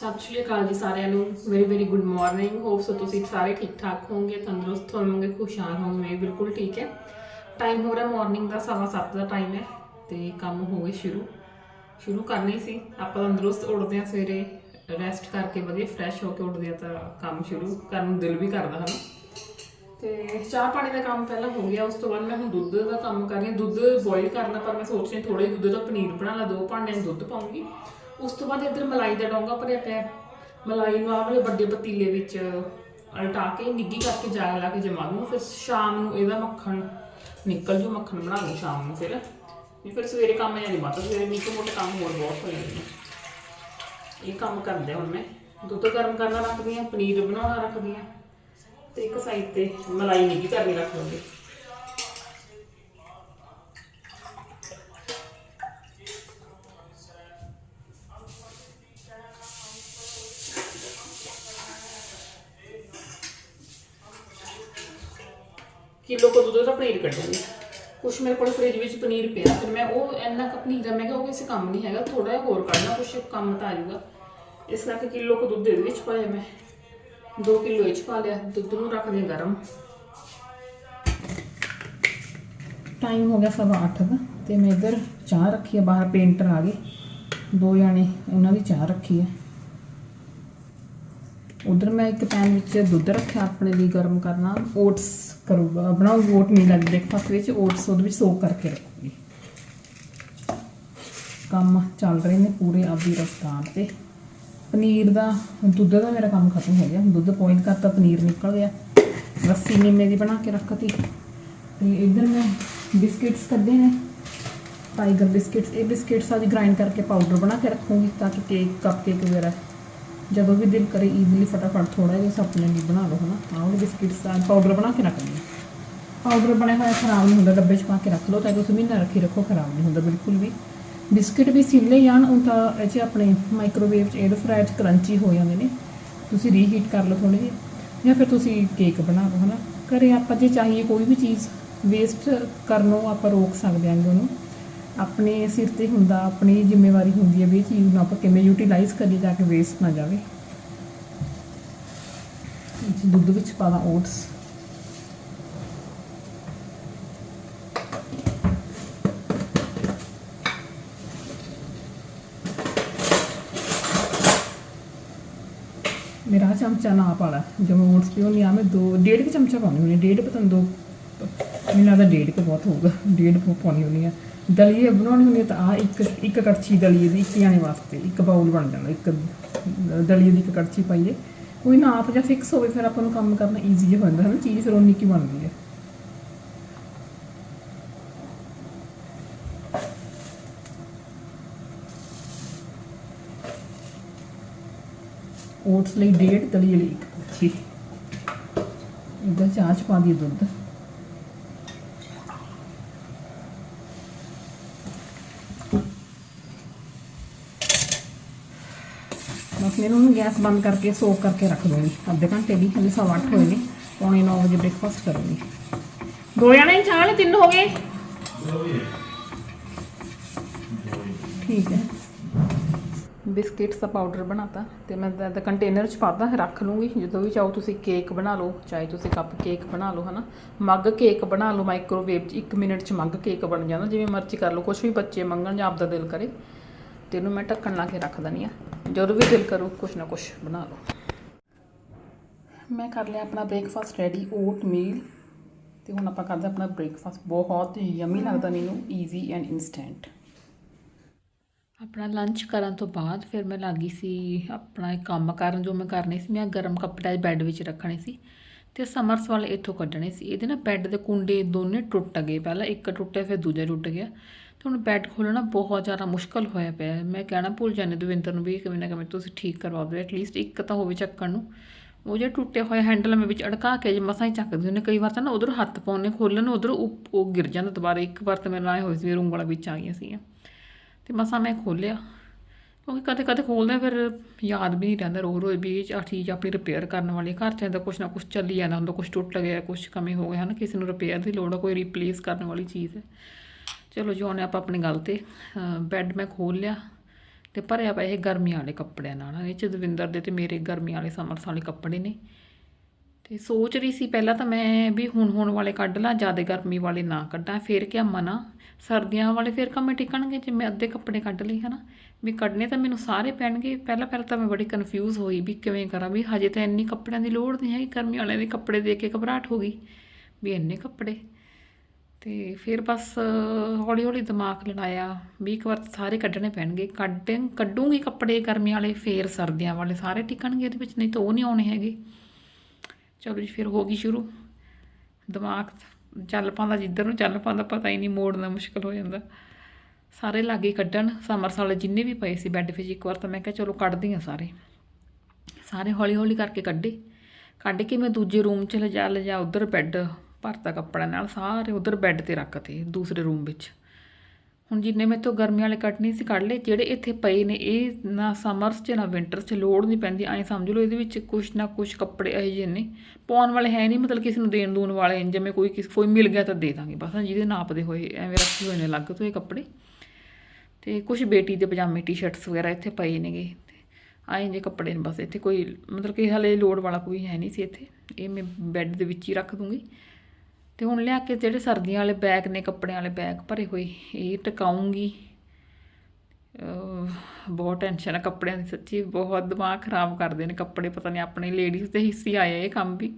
ਸਤਿ ਸ਼੍ਰੀ ਅਕਾਲ ਜੀ ਸਾਰਿਆਂ ਨੂੰ। Very very good morning hopes so ਤੁਸੀਂ ਸਾਰੇ ਠੀਕ ਠਾਕ ਹੋਵੋਗੇ, ਤੰਦਰੁਸਤ ਹੋਵੋਗੇ, ਖੁਸ਼ਹਾਲ ਹੋਵੋਗੇ। ਬਿਲਕੁਲ ਠੀਕ ਹੈ। ਟਾਈਮ ਹੋ ਰਿਹਾ ਮਾਰਨਿੰਗ ਦਾ, ਸਵਾ ਸੱਤ ਦਾ ਟਾਈਮ ਹੈ ਤੇ ਕੰਮ ਹੋ ਗਏ ਸ਼ੁਰੂ। ਸ਼ੁਰੂ ਕਰਨੀ ਸੀ। ਆਪਾਂ ਤੰਦਰੁਸਤ ਉੱਠਦੇ ਆ ਸਵੇਰੇ ਰੈਸਟ ਕਰਕੇ ਵਧੀਆ ਫਰੈਸ਼ ਹੋ ਕੇ ਉੱਠਦੇ ਆ ਤਾਂ ਕੰਮ ਸ਼ੁਰੂ ਕਰਨ ਨੂੰ ਦਿਲ ਵੀ ਕਰਦਾ, ਹਨ? ਤੇ ਚਾਹ ਪਾਣੀ ਦਾ ਕੰਮ ਪਹਿਲਾਂ ਹੋ ਗਿਆ, ਉਸ ਤੋਂ ਬਾਅਦ ਮੈਂ ਹੁਣ ਦੁੱਧ ਦਾ ਕੰਮ ਕਰ ਰਹੀ ਹਾਂ। ਦੁੱਧ ਬੋਇਲ ਕਰਨਾ, ਪਰ ਮੈਂ ਸੋਚ ਰਹੀ ਥੋੜੇ ਦੁੱਧ ਦਾ ਪਨੀਰ ਬਣਾ ਲਾ, ਦੋ ਭਾਂਡਿਆਂ 'ਚ ਦੁੱਧ ਪਾਉਂਗੀ। ਉਸ ਤੋਂ ਬਾਅਦ ਇੱਧਰ ਮਲਾਈ ਦਾ ਡੋਂਗਾ ਭਰਿਆ ਪਿਆ ਹੈ। ਮਲਾਈ ਨੂੰ ਆਹ ਵਾਲੇ ਵੱਡੇ ਪਤੀਲੇ ਵਿੱਚ ਉਲਟਾ ਕੇ ਨਿੱਗੀ ਕਰਕੇ ਜਾਲਾ ਲਾ ਕੇ ਜਮਾ ਲੂੰ ਫਿਰ ਸ਼ਾਮ ਨੂੰ ਇਹਦਾ ਮੱਖਣ ਨਿਕਲ ਜੂ, ਮੱਖਣ ਬਣਾ ਲੂੰ ਸ਼ਾਮ ਨੂੰ ਫਿਰ। ਨਹੀਂ ਫਿਰ ਸਵੇਰੇ ਕੰਮ ਜਾਂ ਨਹੀਂ ਮਾਤਾ ਸਵੇਰੇ ਨਿੱਕੇ ਮੋਟੇ ਕੰਮ ਹੋਰ ਬਹੁਤ ਹੋ ਜਾਂਦੇ ਨੇ। ਇਹ ਕੰਮ ਕਰਦੇ ਹੁਣ ਮੈਂ। ਦੁੱਧ ਗਰਮ ਕਰਨਾ ਰੱਖਦੀ ਹਾਂ, ਪਨੀਰ ਬਣਾਉਣਾ ਰੱਖਦੀ ਹਾਂ ਤੇ ਇੱਕ ਸਾਈਡ ਤੇ ਮਲਾਈ ਨਿੱਗੀ ਕਰਨੀ ਰੱਖ ਲਵਾਂਗੇ ਕਿਲੋ ਕੁ ਦੁੱਧ ਦਾ ਪਨੀਰ ਕੱਢੂੰਗੀ। ਕੁਛ ਮੇਰੇ ਕੋਲ ਫ੍ਰਿਜ ਵਿੱਚ ਪਨੀਰ ਪਿਆ, ਫਿਰ ਮੈਂ ਉਹ ਇੰਨਾ ਕੁ ਪਨੀਰ ਦਾ, ਮੈਂ ਕਿਹਾ ਉਹ ਕਿਸੇ ਕੰਮ ਨਹੀਂ ਹੈਗਾ ਥੋੜਾ ਜਿਹਾ ਹੋਰ ਕੱਢਣਾ, ਕੁਛ ਕੰਮ ਤਾਂ ਆ ਜਾਊਗਾ। ਇਸ ਕਰਕੇ ਕਿਲੋ ਕੁ ਦੁੱਧ ਇਹਦੇ ਵਿੱਚ ਪਾਇਆ ਮੈਂ। 2 ਕਿਲੋ ਇਹ ਚ ਪਾ ਲਿਆ, ਦੁੱਧ ਨੂੰ ਰੱਖ ਦੇ ਗਰਮ। ਟਾਈਮ ਹੋ ਗਿਆ ਸਵਾ 8 ਦਾ, ਤੇ ਮੈਂ ਇੱਧਰ ਚਾਹ ਰੱਖੀ ਹੈ ਬਾਹਰ ਪੇਂਟਰ ਆ ਗਏ। ਦੋ ਜਾਣੇ, ਉਹਨਾਂ ਦੀ ਚਾਹ ਰੱਖੀ ਹੈ ਉਧਰ ਮੈਂ ਇੱਕ ਪੈਨ ਵਿੱਚ ਦੁੱਧ ਰੱਖਿਆ, ਆਪਣੇ ਲਈ ਗਰਮ ਕਰਨਾ। ਓਟਸ ਕਰੂਗਾ ਬਣਾਉ ਓਟ ਮੀਲ ਅੱਜ ਬ੍ਰੇਕਫਾਸਟ ਵਿੱਚ ਓਟਸ ਉਹਦੇ ਵਿੱਚ ਸੋਕ ਕਰਕੇ ਰੱਖੂਗੀ। ਕੰਮ ਚੱਲ ਰਹੇ ਨੇ ਪੂਰੇ ਆਪਦੀ ਰਫਤਾਰ ਤੇ। ਪਨੀਰ ਦਾ ਦੁੱਧ ਦਾ ਮੇਰਾ ਕੰਮ ਖਤਮ ਹੋ ਗਿਆ। ਦੁੱਧ ਬੋਇਲ ਕਰਤਾ, ਪਨੀਰ ਨਿਕਲ ਗਿਆ। ਲੱਸੀ ਨੀਮੇ ਦੀ ਬਣਾ ਕੇ ਰੱਖਤੀ। ਤੇ ਇੱਧਰ ਮੈਂ ਬਿਸਕਿਟਸ ਕੱਢੇ ਨੇ। ਟਾਈਗਰ ਬਿਸਕਿਟਸ, ਇਹ ਬਿਸਕਿਟਸ ਅੱਜ ਗ੍ਰਾਈਂਡ ਕਰਕੇ ਪਾਊਡਰ ਬਣਾ ਕੇ ਰੱਖੂੰਗੀ ਤਾਂ ਕਿ ਕੇਕ ਕੱਪ ਕੇਕ ਵਗੈਰਾ ਜਦੋਂ ਵੀ ਦਿਲ ਕਰੇ ਈਜ਼ੀਲੀ ਫਟਾਫਟ ਥੋੜਾ ਜਿਹਾ ਆਪਣੇ ਲਈ ਬਣਾ ਲਓ, ਹਨਾ। ਆਹ ਬਿਸਕਿਟਸ ਦਾ ਪਾਊਡਰ ਬਣਾ ਕੇ ਰੱਖਣੀ ਹੈ। ਪਾਊਡਰ ਬਣਿਆ ਹੋਇਆ ਖਰਾਬ ਨਹੀਂ ਹੁੰਦਾ, ਡੱਬੇ 'ਚ ਪਾ ਕੇ ਰੱਖ ਲਓ, ਤਾਂ ਕਿ ਤੁਸੀਂ ਮਹੀਨਾ ਰੱਖੀ ਰੱਖੋ, ਖਰਾਬ ਨਹੀਂ ਹੁੰਦਾ ਬਿਲਕੁਲ ਵੀ। ਬਿਸਕਿਟ ਵੀ ਸਿੱਲੇ ਜਾਣ ਉਹ ਤਾਂ ਇਹ 'ਚ ਆਪਣੇ ਮਾਈਕ੍ਰੋਵੇਵ 'ਚ 에ਅਰ ਫਰਾਇਰ 'ਚ ਕਰੰਚੀ ਹੋ ਜਾਂਦੇ ਨੇ। ਤੁਸੀਂ ਰੀਹੀਟ ਕਰ ਲਓ ਥੋੜੇ ਜਿਹੇ, ਜਾਂ ਫਿਰ ਤੁਸੀਂ ਕੇਕ ਬਣਾ ਲਓ, ਹਨਾ। ਘਰੇ ਆਪਾਂ ਜੇ ਚਾਹੀਏ ਕੋਈ ਵੀ ਚੀਜ਼ ਵੇਸਟ ਕਰਨੋਂ ਆਪਾਂ ਰੋਕ ਸਕਦੇ ਆਂਗੇ ਉਹਨੂੰ। ਆਪਣੇ ਸਿਰ ਤੇ ਹੁੰਦਾ, ਆਪਣੀ ਜ਼ਿੰਮੇਵਾਰੀ ਹੁੰਦੀ ਹੈ ਵੀ ਇਹ ਚੀਜ਼ ਨੂੰ ਆਪਾਂ ਕਿਵੇਂ ਯੂਟਿਲਾਈਜ਼ ਕਰੀ ਜਾ ਕੇ ਵੇਸਟ ਨਾ ਜਾਵੇ। ਦੁੱਧ ਵਿੱਚ ਪਾਦਾ ਓਟਸ ਮੇਰਾ ਚਮਚਾ ਨਾ ਪਾਲਾ ਜਦੋਂ ਮੈਂ ਓਟਸ ਪਿਉਣੀ ਆ ਮੈਂ ਦੋ, ਡੇਢ ਕੁ ਚਮਚਾ ਪਾਉਂਦੀ ਹੁੰਦੀ ਡੇਢ ਪਤਨ ਦੋ ਮੈਨੂੰ ਲੱਗਦਾ ਡੇਢ ਕੁ ਬਹੁਤ ਹੋਊਗਾ, ਡੇਢ ਪਾਉਣੀ ਹੁੰਦੀ ਆ। ਦਲੀਏ ਬਣਾਉਣੀ ਹੁੰਦੀ ਆ ਤਾਂ ਆ ਇੱਕ ਇੱਕ ਕੜਛੀ ਦਲੀਏ ਦੀ, ਇੱਕ ਜਾਣੇ ਵਾਸਤੇ, ਇੱਕ ਬਾਉਲ ਬਣ ਜਾਂਦਾ, ਇੱਕ ਦਲੀਏ ਦੀ ਇੱਕ ਕੜਛੀ ਪਾਈਏ। ਕੋਈ ਨਾਪ ਜਾਂ ਫਿਕਸ ਹੋਵੇ, ਫਿਰ ਆਪਾਂ ਨੂੰ ਕੰਮ ਕਰਨਾ ਈਜ਼ੀ ਹੋ ਜਾਂਦਾ ਹੈ ਨਾ ਚੀਜ਼ ਫਿਰ ਉਨੀ ਕੀ ਬਣਦੀ ਹੈ ਓਟਸ ਲਈ ਡੇਢ, ਦਲੀਏ ਲਈ ਇੱਕ ਕੜਛੀ। ਇਹਦਾ ਚਾਹ ਚ ਪਾ ਦੀ ਦੁੱਧ। ਬਸ ਮੈਨੂੰ ਹੁਣ ਗੈਸ ਬੰਦ ਕਰਕੇ ਸੋਕ ਕਰਕੇ ਰੱਖ ਦੂੰਗੀ ਅੱਧੇ ਘੰਟੇ ਦੀ ਹਲੇ ਸਵਾ ਅੱਠ ਹੋਏ ਨੇ। ਪੌਣੇ 9 ਵਜੇ ਬ੍ਰੇਕਫਾਸਟ ਕਰੂੰਗੀ। ਦੋ ਜਣੇ ਚਾਹ ਵਾਲੇ ਤਿੰਨ ਹੋ ਗਏ? ਠੀਕ ਹੈ। ਬਿਸਕਿਟਸ ਦਾ ਪਾਊਡਰ ਬਣਾਤਾ ਤੇ ਮੈਂ ਤਾਂ ਕੰਟੇਨਰ ਚ ਪਾਤਾ, ਰੱਖ ਲੂੰਗੀ। ਜਦੋਂ ਵੀ ਚਾਹੋ ਤੁਸੀਂ ਕੇਕ ਬਣਾ ਲਓ, ਚਾਹੇ ਤੁਸੀਂ ਕੱਪ ਕੇਕ ਬਣਾ ਲਓ, ਹਨਾ। ਮੱਗ ਕੇਕ ਬਣਾ ਲਓ ਮਾਈਕ੍ਰੋਵੇਵ 'ਚ 1 ਮਿੰਟ 'ਚ ਮੱਗ ਕੇਕ ਬਣ ਜਾਂਦਾ। ਜਿਵੇਂ ਮਰਜ਼ੀ ਕਰ ਲਓ ਕੁਝ ਵੀ ਬੱਚੇ ਮੰਗਣ ਜਾਂ ਆਪਦਾ ਦਿਲ ਕਰੇ। ਤੇ ਇਹਨੂੰ ਮੈਂ ਢੱਕਣ ਲਾ ਕੇ ਰੱਖ ਦਨੀ ਆ। ਜਦੋਂ ਵੀ ਦਿਲ ਕਰੂ ਕੁਛ ਨਾ ਕੁਛ ਬਣਾ ਲਓ। ਮੈਂ ਕਰ ਲਿਆ ਆਪਣਾ ਬ੍ਰੇਕਫਾਸਟ ਰੈਡੀ ਓਟ ਮੀਲ ਤੇ ਹੁਣ ਆਪਾਂ ਕਰਦੇ ਹਾਂ ਆਪਣਾ ਬ੍ਰੇਕਫਾਸਟ ਬਹੁਤ ਯਮੀ ਲੱਗਦਾ ਮੈਨੂੰ। ਈਜ਼ੀ ਐਂਡ ਇਨਸਟੈਂਟ ਆਪਣਾ ਲੰਚ ਕਰਨ ਤੋਂ ਬਾਅਦ ਫਿਰ ਮੈਂ ਲੱਗੀ ਸੀ ਆਪਣਾ ਇਹ ਕੰਮ ਕਰਨ ਜੋ ਮੈਂ ਕਰਨੇ ਸੀ। ਮੈਂ ਗਰਮ ਕੱਪੜੇ ਬੈੱਡ ਵਿੱਚ ਰੱਖਣੇ ਸੀ ਤੇ ਸਮਰਸ ਵਾਲੇ ਇੱਥੋਂ ਕੱਢਣੇ ਸੀ। ਇਹਦੇ ਨਾ ਬੈੱਡ ਦੇ ਕੁੰਡੇ ਦੋਨੇ ਟੁੱਟ ਗਏ। ਪਹਿਲਾਂ ਇੱਕ ਟੁੱਟਿਆ ਫਿਰ ਦੂਜਾ ਟੁੱਟ ਗਿਆ। ਤੇ ਹੁਣ ਬੈੱਡ ਖੋਲਣਾ ਬਹੁਤ ਜ਼ਿਆਦਾ ਮੁਸ਼ਕਲ ਹੋਇਆ ਪਿਆ ਹੈ। ਮੈਂ ਕਹਿਣਾ ਭੁੱਲ ਜਾਂਦੇ ਦਵਿੰਦਰ ਨੂੰ ਵੀ ਕਿਵੇਂ ਨਾ ਕਿਵੇਂ ਤੁਸੀਂ ਠੀਕ ਕਰਵਾ ਦਿਓ ਐਟਲੀਸਟ ਇੱਕ ਤਾਂ ਹੋਵੇ ਚੱਕਣ ਨੂੰ। ਉਹ ਜਿਹੜਾ ਟੁੱਟਿਆ ਹੋਇਆ ਹੈਂਡਲ ਮੈਂ ਵਿੱਚ ਅੜਕਾ ਕੇ ਜੇ ਮਸਾਂ ਹੀ ਚੱਕਦੀ ਹੁੰਦੀ ਕਈ ਵਾਰ ਤਾਂ ਨਾ ਉਧਰ ਹੱਥ ਪਾਉਣੇ ਖੋਲਣ ਨੂੰ ਉਧਰ ਉਹ ਗਿਰ ਜਾਂਦਾ ਦੁਬਾਰਾ। ਇੱਕ ਵਾਰ ਤਾਂ ਮੇਰੇ ਨਾਲ ਆਏ ਹੋਏ ਸੀ ਮੇਰੇ ਉਂਗਲਾਂ ਵਿੱਚ ਆ ਗਈਆਂ ਸੀਗੀਆਂ। ਤੇ ਮਸਾਂ ਮੈਂ ਖੋਲਿਆ ਕਿਉਂਕਿ ਕਦੇ ਕਦੇ ਖੋਲਦੇ ਫਿਰ ਯਾਦ ਵੀ ਨਹੀਂ ਰਹਿੰਦਾ ਰੋ ਰੋ ਵੀ ਇਹ ਚੀਜ਼ ਆਪਣੀ ਰਿਪੇਅਰ ਕਰਨ ਵਾਲੀ ਘਰ ਚ ਇਹਦਾ ਕੁਛ ਨਾ ਕੁਛ ਚੱਲੀ ਜਾਂਦਾ ਹੁੰਦਾ, ਕੁਛ ਟੁੱਟ ਗਿਆ, ਕੁਛ ਕਮੀ ਹੋ ਗਿਆ, ਹਨ। ਕਿਸੇ ਨੂੰ ਰਿਪੇਅਰ ਦੀ ਲੋੜ ਹੈ ਕੋਈ ਰਿਪਲੇਸ ਕਰਨ ਵਾਲੀ ਚੀਜ਼ ਹੈ। ਚਲੋ ਜੀ, ਹੁਣ ਆਪਾਂ ਆਪਣੀ ਗੱਲ ਤੇ ਬੈੱਡ ਮੈਂ ਖੋਲ ਲਿਆ ਤੇ ਭਰਿਆ ਪਿਆ ਇਹ ਗਰਮੀ ਵਾਲੇ ਕੱਪੜਿਆਂ ਨਾਲ। ਇਹ ਚ ਦਵਿੰਦਰ ਦੇ ਤੇ ਮੇਰੇ ਗਰਮੀ ਵਾਲੇ ਸਮਰਸ ਵਾਲੇ ਕੱਪੜੇ ਨੇ। ਤੇ ਸੋਚ ਰਹੀ ਸੀ ਪਹਿਲਾਂ ਤਾਂ ਮੈਂ ਵੀ ਹੁਣ ਹੁਣ ਵਾਲੇ ਕੱਢ ਲਾਂ, ਜ਼ਿਆਦਾ ਗਰਮੀ ਵਾਲੇ ਨਾ ਕੱਢਾਂ। ਫਿਰ ਕਿਆ ਮਨਾ, ਸਰਦੀਆਂ ਵਾਲੇ ਫਿਰ ਕਮੇ ਟਿਕਣਗੇ ਜੇ ਮੈਂ ਅੱਧੇ ਕੱਪੜੇ ਕੱਢ ਲਈ ਹਨਾ? ਵੀ ਕੱਢਨੇ ਤਾਂ ਮੈਨੂੰ ਸਾਰੇ ਪੈਣਗੇ। ਪਹਿਲਾਂ ਪਹਿਲਾਂ ਤਾਂ ਮੈਂ ਬੜੀ ਕਨਫਿਊਜ਼ ਹੋਈ ਵੀ ਕਿਵੇਂ ਕਰਾਂ। ਵੀ ਹਜੇ ਤਾਂ ਇੰਨੀ ਕੱਪੜਿਆਂ ਦੀ ਲੋੜ ਨਹੀਂ ਹੈਗੀ। ਗਰਮੀ ਵਾਲਿਆਂ ਦੇ ਕੱਪੜੇ ਦੇਖ ਕੇ ਘਬਰਾਹਟ ਹੋ ਗਈ। ਵੀ ਇੰਨੇ ਕੱਪੜੇ ਤੇ ਫਿਰ ਬਸ ਹੌਲੀ ਹੌਲੀ ਦਿਮਾਗ ਲੜਾਇਆ, ਵੀ ਇੱਕ ਵਾਰ ਸਾਰੇ ਕੱਢਣੇ ਪੈਣਗੇ। ਕੱਢ, ਕੱਢੂੰਗੀ ਕੱਪੜੇ ਗਰਮੀ ਵਾਲੇ, ਫੇਰ ਸਰਦੀਆਂ ਵਾਲੇ, ਸਾਰੇ ਟਿਕਣਗੇ ਇਹਦੇ ਵਿੱਚ, ਨਹੀਂ ਤਾਂ ਉਹ ਨਹੀਂ ਆਉਣੇ ਹੈਗੇ। ਚਲੋ ਜੀ, ਫਿਰ ਹੋ ਗਈ ਸ਼ੁਰੂ। ਦਿਮਾਗ ਚੱਲ ਪਾਉਂਦਾ, ਜਿੱਧਰ ਨੂੰ ਚੱਲ ਪਾਉਂਦਾ, ਪਤਾ ਹੀ ਨਹੀਂ, ਮੋੜਨਾ ਮੁਸ਼ਕਲ ਹੋ ਜਾਂਦਾ। ਸਾਰੇ ਲਾਗੇ ਕੱਢਣ ਸਮਰਸ ਵਾਲੇ ਜਿੰਨੇ ਵੀ ਪਏ ਸੀ ਬੈੱਡ ਵਿੱਚ, ਇੱਕ ਵਾਰ ਤਾਂ ਮੈਂ ਕਿਹਾ, ਚਲੋ ਕੱਢਦੀ ਹਾਂ ਸਾਰੇ। ਸਾਰੇ ਹੌਲੀ ਹੌਲੀ ਕਰਕੇ ਕੱਢੇ। ਕੱਢ ਕੇ ਮੈਂ ਦੂਜੇ ਰੂਮ 'ਚ ਲਿਜਾ ਲਿਜਾ, ਉਧਰ ਬੈੱਡ ਭਰਤਾ ਕੱਪੜਾ ਨਾਲ ਸਾਰੇ ਉਧਰ ਬੈੱਡ ਤੇ ਰੱਖਤੇ ਦੂਸਰੇ ਰੂਮ ਵਿੱਚ। ਹੁਣ ਜਿੰਨੇ ਮੈਂ ਤੋਂ ਗਰਮੀਆਂ ਵਾਲੇ ਕੱਟ ਨਹੀਂ ਸੀ ਕੱਢ ਲਏ, ਜਿਹੜੇ ਇੱਥੇ ਪਏ ਨੇ, ਇਹ ਨਾ ਸਮਰਸ 'ਚ, ਨਾ ਵਿੰਟਰਸ 'ਚ ਲੋੜ ਨਹੀਂ ਪੈਂਦੀ, ਐਂ ਸਮਝ ਲਓ ਇਹਦੇ ਵਿੱਚ ਕੁਛ ਨਾ ਕੁਛ ਕੱਪੜੇ ਇਹੋ ਜਿਹੇ ਨੇ। ਪਾਉਣ ਵਾਲੇ ਹੈ ਨਹੀਂ, ਮਤਲਬ ਕਿਸੇ ਨੂੰ ਦੇਣ ਦੂਣ ਵਾਲੇ, ਜਿਵੇਂ ਕੋਈ ਕਿਸ, ਕੋਈ ਮਿਲ ਗਿਆ ਤਾਂ ਦੇ ਦਾਂਗੇ, ਬਸ ਜਿਹਦੇ ਨਾਪਦੇ ਹੋਏ, ਐਵੇਂ ਰੱਖੇ ਹੋਏ ਨੇ ਅਲੱਗ ਤੋਂ ਇਹ ਕੱਪੜੇ। ਤੇ ਕੁਝ ਬੇਟੀ ਦੇ ਪਜਾਮੇ ਟੀ-ਸ਼ਰਟਸ ਵਗੈਰਾ ਇੱਥੇ ਪਏ ਨੇਗੇ। ਆਏ ਜੇ ਕੱਪੜੇ ਨੇ ਬਸ ਇੱਥੇ ਕੋਈ, ਮਤਲਬ ਕਿ ਹਲੇ ਲੋੜ ਵਾਲਾ ਕੋਈ ਹੈ ਨਹੀਂ ਸੀ ਇੱਥੇ। ਇਹ ਮੈਂ ਬੈੱਡ ਦੇ ਵਿੱਚ ਹੀ ਰੱਖ ਦੂੰਗੀ। ਤੇ ਹੁਣ ਲਿਆ ਕੇ ਜਿਹੜੇ ਸਰਦੀਆਂ ਵਾਲੇ ਬੈਗ ਨੇ, ਕੱਪੜਿਆਂ ਵਾਲੇ ਬੈਗ ਭਰੇ ਹੋਏ, ਇਹ ਟਿਕਾਉਂਗੀ ਬਹੁਤ ਟੈਨਸ਼ਨ ਆ ਕੱਪੜਿਆਂ ਦੀ ਸੱਚੀ, ਬਹੁਤ ਦਿਮਾਗ ਖਰਾਬ ਕਰਦੇ ਨੇ ਕੱਪੜੇ, ਪਤਾ ਨਹੀਂ ਆਪਣੇ ਲੇਡੀਜ਼ ਦੇ ਹਿੱਸੇ ਆਇਆ ਇਹ ਕੰਮ ਵੀ,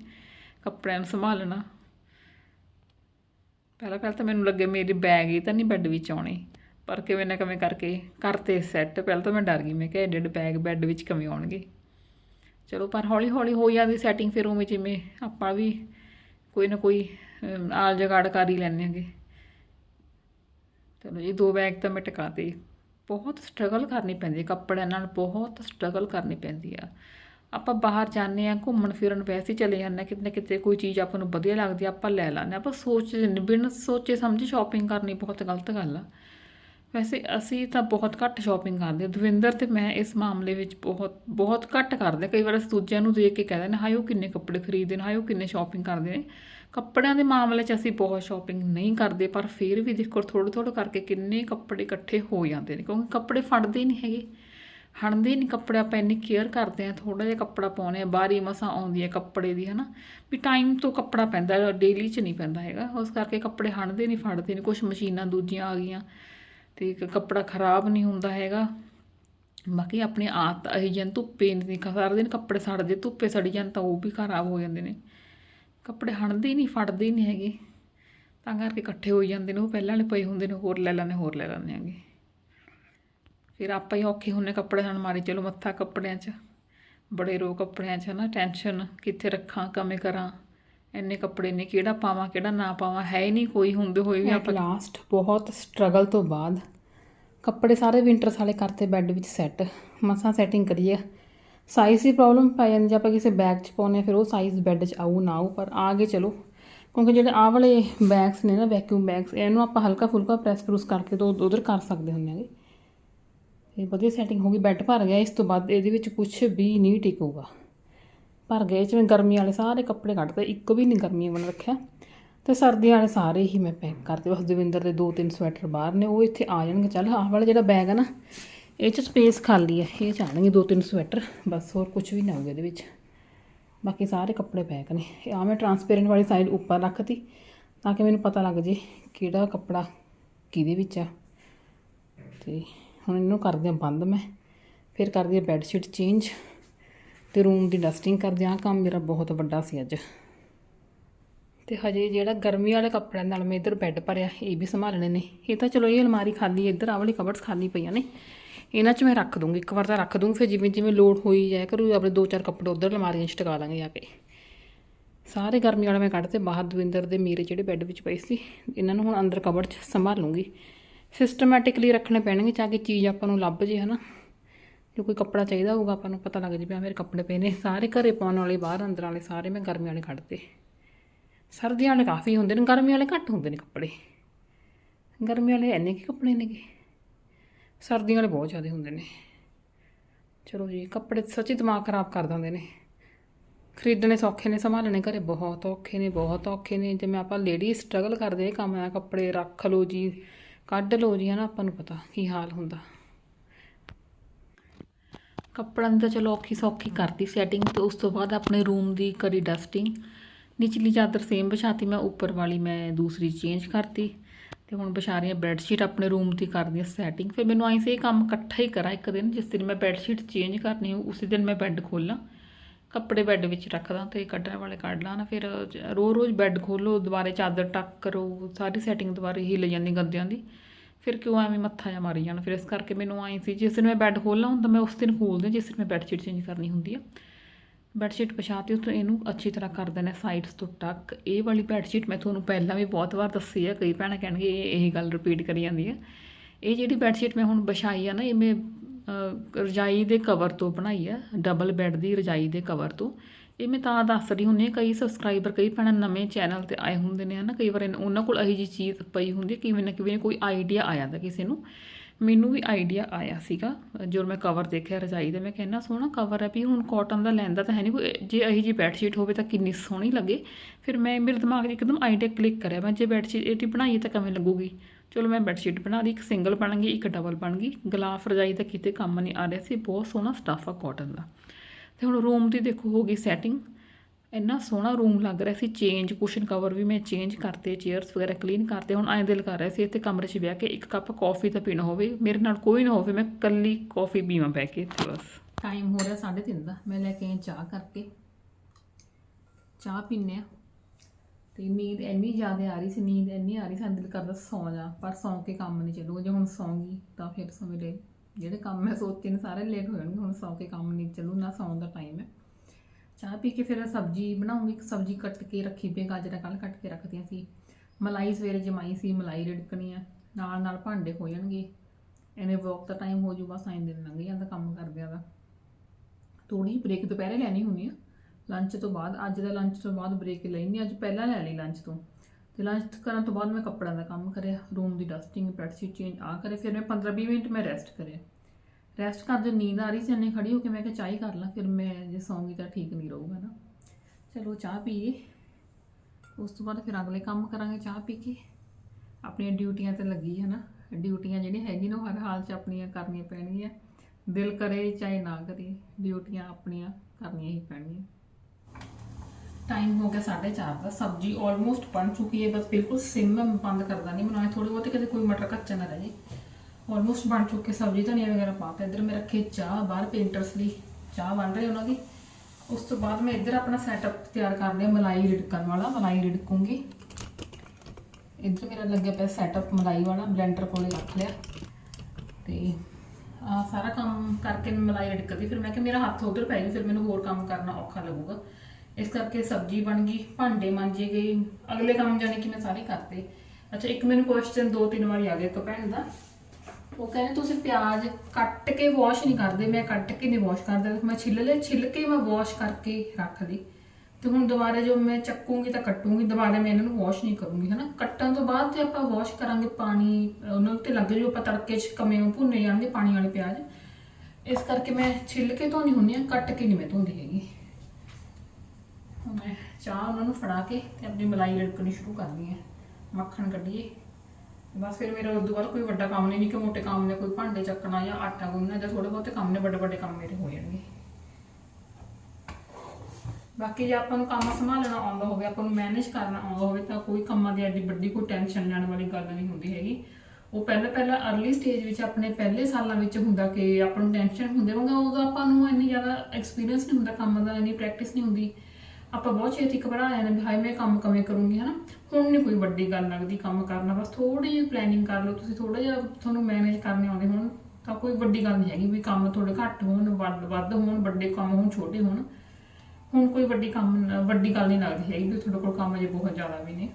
ਕੱਪੜਿਆਂ ਨੂੰ ਸੰਭਾਲਣਾ। ਪਹਿਲਾਂ ਪਹਿਲਾਂ ਤਾਂ ਮੈਨੂੰ ਲੱਗੇ ਮੇਰੇ ਬੈਗ ਹੀ ਤਾਂ ਨਹੀਂ ਬੈੱਡ ਵਿੱਚ ਆਉਣੇ, ਪਰ ਕਿਵੇਂ ਨਾ ਕਿਵੇਂ ਕਰਕੇ ਕਰਤੇ ਸੈੱਟ ਪਹਿਲਾਂ ਤਾਂ ਮੈਂ ਡਰ ਗਈ, ਮੈਂ ਕਿਹਾ ਐਡੇ ਐਡੇ ਬੈਗ ਬੈੱਡ ਵਿੱਚ ਕਿਵੇਂ ਆਉਣਗੇ। ਚਲੋ ਪਰ ਹੌਲੀ ਹੌਲੀ ਹੋ ਜਾਂਦੀ ਸੈਟਿੰਗ ਫਿਰ ਉਵੇਂ ਜਿਵੇਂ ਆਪਾਂ ਵੀ ਕੋਈ ਨਾ ਕੋਈ ਆਲ ਜਗਾੜ ਕਰ ਹੀ ਲੈਂਦੇ ਹੈਗੇ ਚਲੋ ਇਹ ਦੋ ਬੈਗ ਤਾਂ ਮੈਂ ਟਿਕਾਤੇ ਬਹੁਤ ਸਟਰਗਲ ਕਰਨੀ ਪੈਂਦੀ ਹੈ ਕੱਪੜਿਆਂ ਨਾਲ ਬਹੁਤ ਸਟਰਗਲ ਕਰਨੀ ਪੈਂਦੀ ਆ ਆਪਾਂ ਬਾਹਰ ਜਾਂਦੇ ਆ ਘੁੰਮਣ ਫਿਰਨ ਵੈਸੇ ਚਲੇ ਜਾਂਦੇ ਹਾਂ, ਕਿਤੇ ਨਾ ਕਿਤੇ ਕੋਈ ਚੀਜ਼ ਆਪਾਂ ਨੂੰ ਵਧੀਆ ਲੱਗਦੀ ਆ, ਆਪਾਂ ਲੈ ਲੈਂਦੇ ਹਾਂ। ਆਪਾਂ ਸੋਚਦੇ ਨਹੀਂ ਬਿਨ ਸੋਚੇ ਸਮਝੇ ਸ਼ਾਪਿੰਗ ਕਰਨੀ ਬਹੁਤ ਗਲਤ ਗੱਲ ਆ ਵੈਸੇ ਅਸੀਂ ਤਾਂ ਬਹੁਤ ਘੱਟ ਸ਼ਾਪਿੰਗ ਕਰਦੇ ਹਾਂ। ਦਵਿੰਦਰ ਤੇ ਮੈਂ ਇਸ ਮਾਮਲੇ ਵਿੱਚ ਬਹੁਤ ਬਹੁਤ ਘੱਟ ਕਰਦੇ ਹਾਂ। ਕਈ ਵਾਰ ਅਸੀਂ ਦੂਜਿਆਂ ਨੂੰ ਦੇਖ ਕੇ ਕਹਿੰਦੇ ਨੇ ਹਾਏ ਉਹ ਕਿੰਨੇ ਕੱਪੜੇ ਖਰੀਦਦੇ ਨੇ ਹਾਏ ਉਹ ਕਿੰਨੇ ਸ਼ਾਪਿੰਗ ਕਰਦੇ ਨੇ ਕੱਪੜਿਆਂ ਦੇ ਮਾਮਲੇ 'ਚ ਅਸੀਂ ਬਹੁਤ ਸ਼ਾਪਿੰਗ ਨਹੀਂ ਕਰਦੇ, ਪਰ ਫਿਰ ਵੀ ਦੇਖੋ ਥੋੜ੍ਹੇ ਥੋੜ੍ਹੇ ਕਰਕੇ ਕਿੰਨੇ ਕੱਪੜੇ ਇਕੱਠੇ ਹੋ ਜਾਂਦੇ ਨੇ, ਕਿਉਂਕਿ ਕੱਪੜੇ ਫੜਦੇ ਨਹੀਂ ਹੈਗੇ। ਹਣਦੇ ਨਹੀਂ ਕੱਪੜੇ, ਆਪਾਂ ਇੰਨੀ ਕੇਅਰ ਕਰਦੇ ਆ ਥੋੜਾ ਜਿਹਾ ਕੱਪੜਾ ਪਾਉਨੇ ਆ ਬਾਰੀ ਮਸਾਂ ਆਉਂਦੀ ਹੈ ਕੱਪੜੇ ਦੀ, ਹਨਾ। ਵੀ ਟਾਈਮ ਤੋਂ ਕੱਪੜਾ ਪੈਂਦਾ ਡੇਲੀ 'ਚ ਨਹੀਂ ਪੈਂਦਾ ਹੈਗਾ, ਉਸ ਕਰਕੇ ਕੱਪੜੇ ਹਣਦੇ ਨਹੀਂ, ਫੜਦੇ ਨਹੀਂ ਕੁਝ ਮਸ਼ੀਨਾਂ ਦੂਜੀਆਂ ਆ ਗਈਆਂ ਤੇ ਕੱਪੜਾ ਖਰਾਬ ਨਹੀਂ ਹੁੰਦਾ ਹੈਗਾ। ਬਾਕੀ ਆਪਣੀ ਆਦਤ ਇਹ ਜਨ ਧੁੱਪੇ ਨਹੀਂ ਸਾਰਾ ਦਿਨ ਕੱਪੜੇ ਸੜਦੇ ਧੁੱਪੇ ਸੜੀ ਜਾਣ ਤਾਂ ਉਹ ਵੀ ਖਰਾਬ ਹੋ ਜਾਂਦੇ ਨੇ। ਕੱਪੜੇ ਹਣਦੇ ਹੀ ਨਹੀਂ ਫੜਦੇ ਹੀ ਨਹੀਂ ਹੈਗੇ। ਤਾਂ ਕਰਕੇ ਇਕੱਠੇ ਹੋ ਜਾਂਦੇ ਨੇ ਉਹ ਪਹਿਲਾਂ ਵਾਲੇ ਪਏ ਹੁੰਦੇ ਨੇ ਹੋਰ ਲੈ ਲੈਂਦੇ ਹੋਰ ਲੈ ਲੈਂਦੇ ਆਂਗੇ ਫਿਰ ਆਪਾਂ ਹੀ ਔਖੇ ਹੁੰਨੇ ਕੱਪੜੇ ਹਣ ਮਾਰੇ ਚਲੋ ਮੱਥਾ ਕੱਪੜਿਆਂ 'ਚ ਬੜੇ ਰੋ ਕੱਪੜਿਆਂ 'ਚ ਨਾ ਟੈਨਸ਼ਨ ਕਿੱਥੇ ਰੱਖਾਂ ਕਮੇ ਕਰਾਂ ਇੰਨੇ ਕੱਪੜੇ ਨੇ ਕਿਹੜਾ ਪਾਵਾਂ ਕਿਹੜਾ ਨਾ ਪਾਵਾਂ ਹੈ ਹੀ ਨਹੀਂ ਕੋਈ ਹੁੰਦੇ ਹੋਏ ਵੀ ਆਪਾਂ ਲਾਸਟ ਬਹੁਤ ਸਟਰਗਲ ਤੋਂ ਬਾਅਦ ਕੱਪੜੇ ਸਾਰੇ ਵਿੰਟਰਸ ਵਾਲੇ ਕਰਤੇ ਬੈੱਡ ਵਿੱਚ ਸੈੱਟ ਮਸਾਂ ਸੈਟਿੰਗ ਕਰੀਏ। ਸਾਈਜ਼ ਦੀ ਪ੍ਰੋਬਲਮ ਪੈ ਜਾਂਦੀ ਜੇ ਆਪਾਂ ਕਿਸੇ ਬੈਗ 'ਚ ਪਾਉਂਦੇ ਹਾਂ, ਫਿਰ ਉਹ ਸਾਈਜ਼ ਬੈੱਡ 'ਚ ਆਊ ਨਾ ਆਊ, ਪਰ ਆ ਗਏ ਚਲੋ। ਕਿਉਂਕਿ ਜਿਹੜੇ ਆਹ ਵਾਲੇ ਬੈਗਸ ਨੇ ਨਾ ਵੈਕਿਊਮ ਬੈਗਸ ਇਹਨੂੰ ਆਪਾਂ ਹਲਕਾ ਫੁਲਕਾ ਪ੍ਰੈਸ ਪ੍ਰੂਸ ਕਰਕੇ ਤੋਂ ਉਧਰ ਕਰ ਸਕਦੇ ਹੁੰਦੇ ਆਂਗੇ ਇਹ ਵਧੀਆ ਸੈਟਿੰਗ ਹੋ ਗਈ ਬੈੱਡ ਭਰ ਗਿਆ, ਇਸ ਤੋਂ ਬਾਅਦ ਇਹਦੇ ਵਿੱਚ ਕੁਝ ਵੀ ਨਹੀਂ ਟਿਕੂਗਾ। ਭਰ ਗਏ ਜਿਵੇਂ ਗਰਮੀ ਵਾਲੇ ਸਾਰੇ ਕੱਪੜੇ ਕੱਢਦੇ ਇੱਕੋ ਵੀ ਨਹੀਂ ਗਰਮੀ ਵਾਲਾ ਰੱਖਿਆ। ਤੇ ਸਰਦੀ ਵਾਲੇ ਸਾਰੇ ਹੀ ਮੈਂ ਪੈਕ ਕਰਤੇ, ਬਸ ਦਵਿੰਦਰ ਦੇ ਦੋ ਤਿੰਨ ਸਵੈਟਰ ਬਾਹਰ ਨੇ, ਉਹ ਇੱਥੇ ਆ ਜਾਣਗੇ। ਚੱਲ ਆਹ ਵਾਲਾ ਜਿਹੜਾ ਬੈਗ ਹੈ ਨਾ ਇਹ ਚ ਸਪੇਸ ਖਾਲੀ ਹੈ ਇਹ ਚਾਹਣਗੇ ਦੋ ਤਿੰਨ ਸਵੈਟਰ ਬਸ ਹੋਰ ਕੁਝ ਵੀ ਨਾ ਹੋਊਗਾ ਇਹਦੇ ਵਿੱਚ। ਬਾਕੀ ਸਾਰੇ ਕੱਪੜੇ ਪੈਕ ਨੇ। ਇਹ ਆ ਮੈਂ ਟਰਾਂਸਪੇਰੈਂਟ ਵਾਲੀ ਸਾਈਡ ਉੱਪਰ ਰੱਖਤੀ, ਤਾਂ ਕਿ ਮੈਨੂੰ ਪਤਾ ਲੱਗ ਜੇ ਕਿਹੜਾ ਕੱਪੜਾ ਕਿਹਦੇ ਵਿੱਚ ਆ। ਤੇ ਹੁਣ ਇਹਨੂੰ ਕਰਦੇ ਆ ਬੰਦ ਮੈਂ, ਫਿਰ ਕਰਦੀ ਆ ਬੈੱਡ ਸ਼ੀਟ ਚੇਂਜ ਤੇ ਰੂਮ ਦੀ ਡਸਟਿੰਗ ਕਰਦੇ ਆ ਕੰਮ ਮੇਰਾ ਬਹੁਤ ਵੱਡਾ ਸੀ ਅੱਜ। ਤੇ ਹਜੇ ਜਿਹੜਾ ਗਰਮੀ ਵਾਲੇ ਕੱਪੜਿਆਂ ਨਾਲ ਮੈਂ ਇੱਧਰ ਬੈੱਡ ਭਰਿਆ, ਇਹ ਵੀ ਸੰਭਾਲਣੇ ਨੇ। ਇਹ ਤਾਂ ਚਲੋ ਇਹ ਅਲਮਾਰੀ ਖਾਲੀ ਹੈ ਇੱਧਰ ਆਹ ਵਾਲੀ ਕਬਰਡਸ ਖਾਲੀ ਪਈਆਂ ਨੇ। ਇਹਨਾਂ 'ਚ ਮੈਂ ਰੱਖ ਦੂੰਗੀ, ਇੱਕ ਵਾਰ ਤਾਂ ਰੱਖ ਦੂੰਗੀ, ਫਿਰ ਜਿਵੇਂ ਜਿਵੇਂ ਲੋਡ ਹੋਈ ਜਾਏ ਕਰੂ, ਆਪਣੇ ਦੋ ਚਾਰ ਕੱਪੜੇ ਉੱਧਰ ਅਲਮਾਰੀਆਂ 'ਚ ਟਿਕਾ ਦਾਂਗੇ ਜਾ ਕੇ। ਸਾਰੇ ਗਰਮੀ ਵਾਲੇ ਮੈਂ ਕੱਢਤੇ ਬਾਹਰ ਦਵਿੰਦਰ ਦੇ ਮੇਰੇ ਜਿਹੜੇ ਬੈੱਡ ਵਿੱਚ ਪਏ ਸੀ, ਇਹਨਾਂ ਨੂੰ ਹੁਣ ਅੰਦਰ ਕਬਰਡ 'ਚ ਸੰਭਾਲੂੰਗੀ ਸਿਸਟਮੈਟਿਕਲੀ ਰੱਖਣੇ ਪੈਣਗੇ ਤਾਂ ਕਿ ਚੀਜ਼ ਆਪਾਂ ਨੂੰ ਲੱਭ ਜੇ, ਹਨਾ। ਜੇ ਕੋਈ ਕੱਪੜਾ ਚਾਹੀਦਾ ਹੋਊਗਾ ਆਪਾਂ ਨੂੰ ਪਤਾ ਲੱਗ ਜੇ ਵੀ ਆਹ ਮੇਰੇ ਕੱਪੜੇ ਪਏ ਨੇ। ਸਾਰੇ ਘਰੇ ਪਾਉਣ ਵਾਲੇ, ਬਾਹਰ ਅੰਦਰ ਵਾਲੇ, ਸਾਰੇ ਮੈਂ ਗਰਮੀ ਵਾਲੇ ਕੱਢਤੇ ਸਰਦੀਆਂ ਵਾਲੇ ਕਾਫੀ ਹੁੰਦੇ ਨੇ, ਗਰਮੀ ਵਾਲੇ ਘੱਟ ਹੁੰਦੇ ਨੇ ਕੱਪੜੇ। ਗਰਮੀ ਵਾਲੇ ਇੰਨੇ ਕੀ ਕੱਪੜੇ ਨੇਗੇ। ਸਰਦੀਆਂ ਵਾਲੇ ਬਹੁਤ ਜ਼ਿਆਦਾ ਹੁੰਦੇ ਨੇ। ਚਲੋ ਜੀ, ਕੱਪੜੇ ਸੱਚੀ ਦਿਮਾਗ ਖਰਾਬ ਕਰ ਦਿੰਦੇ ਨੇ। ਖਰੀਦਣੇ ਸੌਖੇ ਨੇ, ਸੰਭਾਲਣੇ ਘਰੇ ਬਹੁਤ ਔਖੇ ਨੇ, ਬਹੁਤ ਔਖੇ ਨੇ। ਜਿਵੇਂ ਆਪਾਂ ਲੇਡੀ ਸਟਰਗਲ ਕਰਦੇ ਇਹ ਕੰਮ ਆ ਕੱਪੜੇ ਰੱਖ ਲਓ ਜੀ, ਕੱਢ ਲਓ ਜੀ, ਹਨਾ, ਆਪਾਂ ਨੂੰ ਪਤਾ ਕੀ ਹਾਲ ਹੁੰਦਾ। ਕੱਪੜਾਂ ਦੀ ਚਲੋ ਔਖੀ ਸੌਖੀ ਕਰਤੀ ਸੈਟਿੰਗ ਤੇ ਉਸ ਤੋਂ ਬਾਅਦ ਆਪਣੇ ਰੂਮ ਦੀ ਕਰੀ ਡਸਟਿੰਗ ਨਿਚਲੀ ਚਾਦਰ ਸੇਮ ਵਿਛਾਤੀ ਮੈਂ, ਉੱਪਰ ਵਾਲੀ ਮੈਂ ਦੂਸਰੀ ਚੇਂਜ ਕਰਤੀ। ਤੇ ਹੁਣ ਵਿਛਾ ਬੈੱਡਸ਼ੀਟ ਆਪਣੇ ਰੂਮ ਦੀ ਕਰਦੀ ਹਾਂ ਸੈਟਿੰਗ ਫਿਰ ਮੈਨੂੰ ਆਈ ਸੀ ਇਹ ਕੰਮ ਇਕੱਠਾ ਹੀ ਕਰਾਂ ਇੱਕ ਦਿਨ, ਜਿਸ ਦਿਨ ਮੈਂ ਬੈੱਡਸ਼ੀਟ ਚੇਂਜ ਕਰਨੀ ਹੋ ਉਸੇ ਦਿਨ ਮੈਂ ਬੈੱਡ ਖੋਲਾਂ। ਕੱਪੜੇ ਬੈੱਡ ਵਿੱਚ ਰੱਖਦਾ ਤੇ ਕੱਢਣ ਵਾਲੇ ਕੱਢ ਲਾਂ ਨਾ, ਫਿਰ ਰੋਜ਼-ਰੋਜ਼ ਬੈੱਡ ਖੋਲੋ, ਦੁਬਾਰੇ ਚਾਦਰ ਟੱਕ ਕਰੋ, ਸਾਰੀ ਸੈਟਿੰਗ ਦੁਬਾਰੇ ਹਿੱਲ ਜਾਂਦੀ ਗੰਦਿਆਂ ਦੀ। ਫਿਰ ਕਿਉਂ ਐਵੇਂ ਮੱਥਾ ਜਾਂ ਮਾਰੀ ਜਾਣਾ? ਫਿਰ ਇਸ ਕਰਕੇ ਮੈਨੂੰ ਆਈ ਸੀ, ਜਿਸ ਦਿਨ ਮੈਂ ਬੈੱਡ ਖੋਲ੍ਹਣਾ ਹੁੰਦਾ, ਮੈਂ ਉਸ ਦਿਨ ਖੋਲ੍ਹਦੀ ਜਿਸ ਦਿਨ ਮੈਂ ਬੈੱਡ ਸ਼ੀਟ ਚੇਂਜ ਕਰਨੀ ਹੁੰਦੀ ਆ। ਬੈੱਡ ਪਛਾ ਵਿਛਾਤੀ ਉਸ ਇਹਨੂੰ ਅੱਛੀ ਤਰ੍ਹਾਂ ਕਰ ਦੇਣਾ, ਸਾਈਡਸ ਤੋਂ ਟੱਕ। ਇਹ ਵਾਲੀ ਬੈੱਡਸ਼ੀਟ ਮੈਂ ਤੁਹਾਨੂੰ ਪਹਿਲਾਂ ਵੀ ਬਹੁਤ ਵਾਰ ਦੱਸੀ ਆ, ਕਈ ਭੈਣਾਂ ਕਹਿਣਗੇ ਇਹ ਇਹੀ ਗੱਲ ਰਿਪੀਟ ਕਰੀ ਜਾਂਦੀ ਹੈ ਇਹ ਜਿਹੜੀ ਬੈੱਡਸ਼ੀਟ ਮੈਂ ਹੁਣ ਵਿਛਾਈ ਆ ਨਾ, ਇਹ ਮੈਂ ਰਜਾਈ ਦੇ ਕਵਰ ਤੋਂ ਬਣਾਈ ਆ ਡਬਲ ਬੈੱਡ ਦੀ ਰਜਾਈ ਦੇ ਕਵਰ ਤੋਂ। ਇਹ ਮੈਂ ਤਾਂ ਦੱਸ ਰਹੀ ਹੁੰਦੀ ਹਾਂ ਕਈ ਸਬਸਕ੍ਰਾਈਬਰ ਕਈ ਭੈਣਾਂ ਨਵੇਂ ਚੈਨਲ ਤੇ ਆਏ ਹੁੰਦੇ ਨੇ ਹਨਾ, ਕਈ ਵਾਰ ਇਹਨਾਂ- ਉਹਨਾਂ ਕੋਲ ਇਹੋ ਜਿਹੀ ਚੀਜ਼ ਪਈ ਹੁੰਦੀ ਕਿਵੇਂ ਨਾ ਕਿਵੇਂ ਕੋਈ ਆਈਡੀਆ ਆ ਜਾਂਦਾ ਕਿਸੇ ਨੂੰ। ਮੈਨੂੰ ਵੀ ਆਈਡੀਆ ਆਇਆ ਸੀਗਾ, ਜਦੋਂ ਮੈਂ ਕਵਰ ਦੇਖਿਆ ਰਜਾਈ ਦਾ, ਮੈਂ ਕਹਿੰਨਾ ਸੋਹਣਾ ਕਵਰ ਹੈ ਵੀ ਹੁਣ ਕਾਟਨ ਦਾ ਲੈਂਦਾ ਤਾਂ ਹੈ ਨਹੀਂ ਕੋਈ ਜੇ ਇਹੀ ਜੀ ਬੈੱਡ ਸ਼ੀਟ ਹੋਵੇ ਤਾਂ ਕਿੰਨੀ ਸੋਹਣੀ ਲੱਗੇ। ਫਿਰ ਮੈਂ, ਮੇਰੇ ਦਿਮਾਗ 'ਚ ਇੱਕਦਮ ਆਈਡੀਆ ਕਲਿੱਕ ਕਰਿਆ, ਮੈਂ ਜੇ ਬੈੱਡ ਸ਼ੀਟ ਇਹਦੀ ਬਣਾਈਏ ਤਾਂ ਕਿਵੇਂ ਲੱਗੂਗੀ? ਚਲੋ ਮੈਂ ਬੈੱਡ ਸ਼ੀਟ ਬਣਾ ਲਈ, ਇੱਕ ਸਿੰਗਲ ਬਣ ਗਈ, ਇੱਕ ਡਬਲ ਬਣ ਗਈ। ਗਲਾਫ ਰਜਾਈ ਤਾਂ ਕਿਤੇ ਕੰਮ ਨਹੀਂ ਆ ਰਿਹਾ ਸੀ, ਬਹੁਤ ਸੋਹਣਾ ਸਟੱਫ ਆ ਕਾਟਨ ਦਾ। ਤੇ ਹੁਣ ਰੂਮ ਦੀ ਦੇਖੋ ਹੋ ਗਈ ਸੈਟਿੰਗ ਇੰਨਾ ਸੋਹਣਾ ਰੂਮ ਲੱਗ ਰਿਹਾ ਸੀ ਚੇਂਜ ਕੁਸ਼ਨ ਕਵਰ ਵੀ ਮੈਂ ਚੇਂਜ ਕਰਤੇ ਚੇਅਰਸ ਵਗੈਰਾ ਕਲੀਨ ਕਰਤੇ, ਹੁਣ ਐਂ ਦਿਲ ਕਰ ਰਿਹਾ ਸੀ ਇੱਥੇ ਕਮਰੇ 'ਚ ਬਹਿ ਕੇ ਇੱਕ ਕੱਪ ਕੌਫੀ ਤਾਂ ਪੀਣਾ ਹੋਵੇ, ਮੇਰੇ ਨਾਲ ਕੋਈ ਨਾ ਹੋਵੇ, ਮੈਂ ਕੱਲੀ ਕੌਫੀ ਪੀਵਾਂ ਬਹਿ ਕੇ ਇੱਥੇ ਬਸ। ਟਾਈਮ ਹੋ ਰਿਹਾ 3:30 ਦਾ, ਮੈਂ ਲੈ ਕੇ ਆਈ ਚਾਹ ਕਰਕੇ। ਚਾਹ ਪੀਨੇ ਆ ਤੇ ਨੀਂਦ ਇੰਨੀ ਜ਼ਿਆਦਾ ਆ ਰਹੀ ਸੀ, ਨੀਂਦ ਇੰਨੀ ਆ ਰਹੀ ਸੀ, ਦਿਲ ਕਰਦਾ ਸੌਂ ਜਾ, ਪਰ ਸੌਂ ਕੇ ਕੰਮ ਨਹੀਂ ਚੱਲੂਗਾ, ਜੇ ਹੁਣ ਸੌਂਗੀ ਤਾਂ ਫਿਰ ਸਵੇਰੇ ਜਿਹੜੇ ਕੰਮ ਮੈਂ ਸੋਚੇ ਨੇ ਸਾਰੇ ਲੇਟ ਹੋ ਜਾਣਗੇ, ਹੁਣ ਸੌਂ ਕੇ ਕੰਮ ਨਹੀਂ ਚੱਲੂ, ਨਾ ਸੌਂ ਦਾ ਟਾਈਮ ਹੈ। ਚਾਹ ਪੀ ਕੇ ਫਿਰ ਸਬਜ਼ੀ ਬਣਾਉਂਗੀ, ਸਬਜ਼ੀ ਕੱਟ ਕੇ ਰੱਖੀ ਪਈ ਗਾਜਰਾਂ ਕੱਲ ਕੱਟ ਕੇ ਰੱਖਦੀਆਂ ਸੀ। ਮਲਾਈ ਸਵੇਰੇ ਜਮਾਈ ਸੀ, ਮਲਾਈ ਰਿੜਕਣੀ ਆ, ਨਾਲ ਨਾਲ ਭਾਂਡੇ ਹੋ ਜਾਣਗੇ। ਇਹਨੇ ਵੋਕ ਦਾ ਟਾਈਮ ਹੋ ਜੂ ਬਸ ਆਇਂ ਦਿਨ ਲੰਘ ਜਾਂਦਾ ਕੰਮ ਕਰਦਿਆਂ ਦਾ। ਥੋੜੀ ਬ੍ਰੇਕ ਦੁਪਹਿਰੇ ਲੈਣੀ ਹੁੰਦੀ ਆ। ਲੰਚ ਤੋਂ ਬਾਅਦ, ਅੱਜ ਦਾ ਲੰਚ ਤੋਂ ਬਾਅਦ ਬ੍ਰੇਕ ਲੈਣੀ ਅੱਜ ਪਹਿਲਾਂ ਲੈ ਲਈ ਲੰਚ ਤੋਂ। ਤੇ ਲੰਚ ਕਰਨ ਤੋਂ ਬਾਅਦ ਮੈਂ ਕੱਪੜਿਆਂ ਦਾ ਕੰਮ ਕਰਿਆ ਰੂਮ ਦੀ ਡਸਟਿੰਗ ਬੈੱਡਸ਼ੀਟ ਚੇਂਜ ਆ ਕਰੇ ਫਿਰ ਮੈਂ 15-20 ਮਿੰਟ ਮੈਂ ਰੈਸਟ ਕਰਿਆ। ਰੈਸਟ ਕਰਦੇ ਨੀਂਦ ਆ ਰਹੀ ਸੀ ਇੰਨੇ ਖੜੀ ਹੋ ਕੇ ਮੈਂ ਕਿਹਾ, ਚਾਹ ਹੀ ਕਰ ਲਾਂ, ਫਿਰ ਮੈਂ ਜੇ ਸੌਂਗੀ ਤਾਂ ਠੀਕ ਨਹੀਂ ਰਹੂਗਾ ਨਾ। ਚਲੋ ਚਾਹ ਪੀਏ। ਉਸ ਤੋਂ ਬਾਅਦ ਫਿਰ ਅਗਲੇ ਕੰਮ ਕਰਾਂਗੇ ਚਾਹ ਪੀ ਕੇ। ਆਪਣੀਆਂ ਡਿਊਟੀਆਂ ਤੇ ਲੱਗੀ ਹੈ ਨਾ। ਡਿਊਟੀਆਂ ਜਿਹੜੀਆਂ ਹੈਗੀਆਂ ਨੇ, ਉਹ ਹਰ ਹਾਲ 'ਚ ਆਪਣੀਆਂ ਕਰਨੀਆਂ ਪੈਣਗੀਆਂ। ਦਿਲ ਕਰੇ ਚਾਹੇ ਨਾ ਕਰੇ, ਡਿਊਟੀਆਂ ਆਪਣੀਆਂ ਕਰਨੀਆਂ ਹੀ ਪੈਣਗੀਆਂ। ਟਾਈਮ ਹੋ ਗਿਆ 4:30 ਦਾ। ਸਬਜ਼ੀ ਆਲਮੋਸਟ ਬਣ ਚੁੱਕੀ ਹੈ। ਬਸ ਬਿਲਕੁਲ ਸਿਮ ਮੈਂ ਬੰਦ ਕਰਦਾ ਨਹੀਂ ਬਣਾਏ ਥੋੜੀ ਬਹੁਤੇ ਕਦੇ ਕੋਈ ਮਟਰ ਕੱਚਾ ਨਾ ਰਹਿ। ਜੇ ਆਲਮੋਸਟ ਬਣ ਚੁੱਕੇ, ਸਬਜ਼ੀ ਧਨੀਆ ਵਗੈਰਾ ਪਾ ਕੇ ਇੱਧਰ ਮੈਂ ਰੱਖੇ ਚਾਹ, ਬਾਹਰ ਪੇਂਟਰਸ ਦੀ ਚਾਹ ਬਣ ਰਹੀ ਉਹਨਾਂ ਦੀ। ਉਸ ਤੋਂ ਬਾਅਦ ਮੈਂ ਇੱਧਰ ਆਪਣਾ ਸੈਟਅਪ ਤਿਆਰ ਕਰ ਲਿਆ, ਮਲਾਈ ਰਿੜਕਣ ਵਾਲਾ, ਮਲਾਈ ਰਿੜਕੂੰਗੀ। ਇੱਧਰ ਮੇਰਾ ਲੱਗਿਆ ਪਿਆ ਸੈਟਅਪ ਮਲਾਈ ਵਾਲਾ ਬਲੈਂਡਰ ਕੋਲੇ ਰੱਖ ਲਿਆ। ਤੇ ਆ ਸਾਰਾ ਕੰਮ ਕਰਕੇ ਮੈਂ ਮਲਾਈ ਰਿੜਕਦੀ। ਫਿਰ ਮੈਂ ਕਿ ਮੇਰਾ ਹੱਥ ਉਧਰ ਪੈ ਗਿਆ ਫਿਰ ਮੈਨੂੰ ਹੋਰ ਕੰਮ ਕਰਨਾ ਔਖਾ ਲੱਗੂਗਾ। ਇਸ ਕਰਕੇ ਸਬਜ਼ੀ ਬਣ ਗਈ, ਭਾਂਡੇ ਮਾਂਜੇ ਗਏ। ਅਗਲੇ ਕੰਮ ਜਾਣੇ ਕਿ ਮੈਂ ਸਾਰੇ ਕਰਤੇ। ਅੱਛਾ, ਇੱਕ ਮੈਨੂੰ ਕੁਐਸਚਨ ਦੋ ਤਿੰਨ ਵਾਰੀ ਆ ਗਿਆ ਇੱਕ ਭੈਣ ਦਾ। ਉਹ ਕਹਿੰਦੇ ਤੁਸੀਂ ਪਿਆਜ਼ ਕੱਟ ਕੇ ਵਾਸ਼ ਨਹੀਂ ਕਰਦੇ, ਮੈਂ ਕੱਟ ਕੇ ਨਹੀਂ ਵਾਸ਼ ਕਰਦਾ ਮੈਂ ਛਿੱਲ ਲਏ ਛਿੱਲ ਕੇ ਮੈਂ ਵਾਸ਼ ਕਰਕੇ ਰੱਖਦੀ ਲਈ। ਤੇ ਹੁਣ ਦੁਬਾਰਾ ਜੋ ਮੈਂ ਚੱਕੂਗੀ ਤਾਂ ਕੱਟੂਗੀ, ਦੁਬਾਰਾ ਮੈਂ ਇਹਨਾਂ ਨੂੰ ਵਾਸ਼ ਨਹੀਂ ਕਰੂੰਗੀ, ਹਨਾ? ਕੱਟਣ ਤੋਂ ਬਾਅਦ ਤੇ ਆਪਾਂ ਵਾਸ਼ ਕਰਾਂਗੇ ਪਾਣੀ, ਉਹਨਾਂ ਉੱਤੇ ਲੱਗ ਜਾਊ ਆਪਾਂ ਤੜਕੇ 'ਚ ਕਮੇ ਭੁੰਨੇ ਜਾਣਗੇ ਪਾਣੀ ਵਾਲੇ ਪਿਆਜ਼। ਇਸ ਕਰਕੇ ਮੈਂ ਛਿੱਲ ਕੇ ਧੋਣੀ ਹੁੰਦੀ ਆ ਕੱਟ ਕੇ ਨਹੀਂ ਮੈਂ ਧੋਂਦੀ ਹੈਗੀ। ਮੈਂ ਚਾਹ ਉਹਨਾਂ ਨੂੰ ਫੜਾ ਕੇ ਤੇ ਆਪਣੀ ਮਲਾਈ ਰੜਕਣੀ ਸ਼ੁਰੂ ਕਰਨੀ ਹੈ। ਮੱਖਣ ਕੱਢੀਏ। ਬਸ ਫਿਰ ਮੇਰਾ ਉਦੋਂ ਬਾਅਦ ਕੋਈ ਵੱਡਾ ਕੰਮ ਨਹੀਂ ਨਹੀਂ ਕਿ ਮੋਟੇ ਕੰਮ ਨੇ ਕੋਈ ਭਾਂਡੇ ਚੱਕਣਾ ਜਾਂ ਆਟਾ ਗੁੰਨਣਾ, ਜਾਂ ਥੋੜੇ ਬਹੁਤੇ ਕੰਮ ਨੇ, ਵੱਡੇ ਵੱਡੇ ਕੰਮ ਮੇਰੇ ਹੋ ਜਾਣਗੇ। ਬਾਕੀ ਜੇ ਆਪਾਂ ਨੂੰ ਕੰਮ ਸੰਭਾਲਣਾ ਆਉਂਦਾ ਹੋਵੇ, ਆਪਾਂ ਨੂੰ ਮੈਨੇਜ ਕਰਨਾ ਆਉਂਦਾ ਹੋਵੇ, ਤਾਂ ਕੋਈ ਕੰਮਾਂ ਦੀ ਐਡੀ ਵੱਡੀ ਕੋਈ ਟੈਨਸ਼ਨ ਲੈਣ ਵਾਲੀ ਗੱਲ ਨਹੀਂ ਹੁੰਦੀ ਹੈਗੀ। ਉਹ ਪਹਿਲਾਂ ਪਹਿਲਾਂ ਅਰਲੀ ਸਟੇਜ ਵਿੱਚ ਆਪਣੇ ਪਹਿਲੇ ਸਾਲਾਂ ਵਿੱਚ ਹੁੰਦਾ ਕਿ ਆਪਾਂ ਨੂੰ ਟੈਨਸ਼ਨ ਹੁੰਦੇ ਹੋਗਾ ਉਦੋਂ ਆਪਾਂ ਨੂੰ ਇੰਨੀ ਜ਼ਿਆਦਾ ਐਕਸਪੀਰੀਅੰਸ ਨਹੀਂ ਹੁੰਦਾ, ਕੰਮ ਦਾ ਇੰਨੀ ਪ੍ਰੈਕਟਿਸ ਨਹੀਂ ਹੁੰਦੀ। ਆਪਾਂ ਬਹੁਤ ਛੇਤੀ ਘਬਰਾ ਜਾਂਦੇ ਵੀ ਹਾਏ, ਮੈਂ ਕੰਮ ਕਵੇਂ ਕਰੂੰਗੀ, ਹਨਾ? ਹੁਣ ਨਹੀਂ ਕੋਈ ਵੱਡੀ ਗੱਲ ਲੱਗਦੀ ਕੰਮ ਕਰਨਾ ਬਸ ਥੋੜੀ ਜਿਹੀ ਪਲੈਨਿੰਗ ਕਰ ਲਓ ਤੁਸੀਂ ਥੋੜਾ ਜਿਹਾ ਤੁਹਾਨੂੰ ਮੈਨੇਜ ਕਰਨੇ ਆਉਂਦੇ ਹੋਣ, ਤਾਂ ਕੋਈ ਵੱਡੀ ਗੱਲ ਨਹੀਂ ਹੈਗੀ ਵੀ ਕੰਮ ਥੋੜੇ ਘੱਟ ਹੋਣ, ਵੱਧ ਵੱਧ ਹੋਣ, ਵੱਡੇ ਕੰਮ ਹੋਣ, ਛੋਟੇ ਹੋਣ। ਹੁਣ ਕੋਈ ਵੱਡੀ ਕੰਮ, ਵੱਡੀ ਗੱਲ ਨਹੀਂ ਲੱਗਦੀ ਹੈਗੀ ਵੀ ਤੁਹਾਡੇ ਕੋਲ ਕੰਮ ਅਜੇ ਬਹੁਤ ਜ਼ਿਆਦਾ ਵੀ ਨੇ।